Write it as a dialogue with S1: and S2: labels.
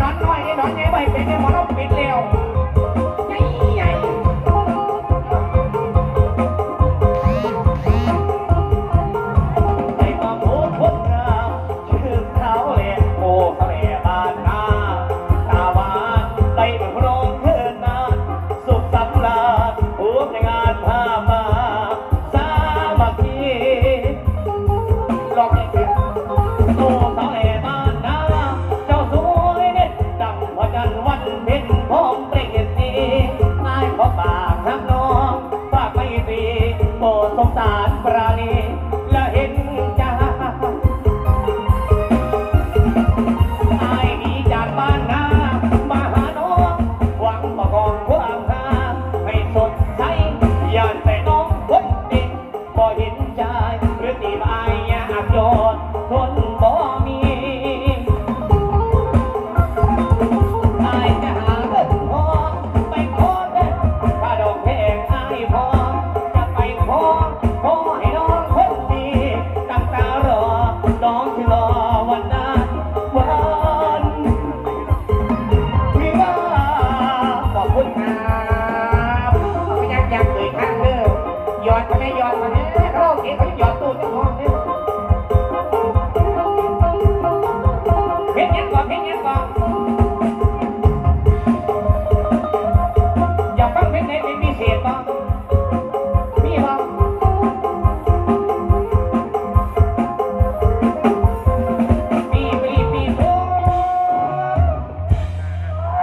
S1: นอนน้อยนี่นอนใหญ่ไปเป็นในหมอเราปิดแล้ว สงสารปราณีและเห็นใจไอ้นีจากบ้านนามาหาน้องหวังประกอบความหาให้สดใสย่านแต่น้องคนเด็กบ่เห็นใจ น้องที่รอวันนั้นวันที่รอขอบคุณครับไม่ยักยักเลยครันเด้อยอดมาไม่ยอดมาเด้อเราเก็บไปหยอดตู้ที่ห้องเด้อเพชรยังก่อนเพชรยังก่อนอย่าฟังเพชรไหนเป็นพิเศษบ้าง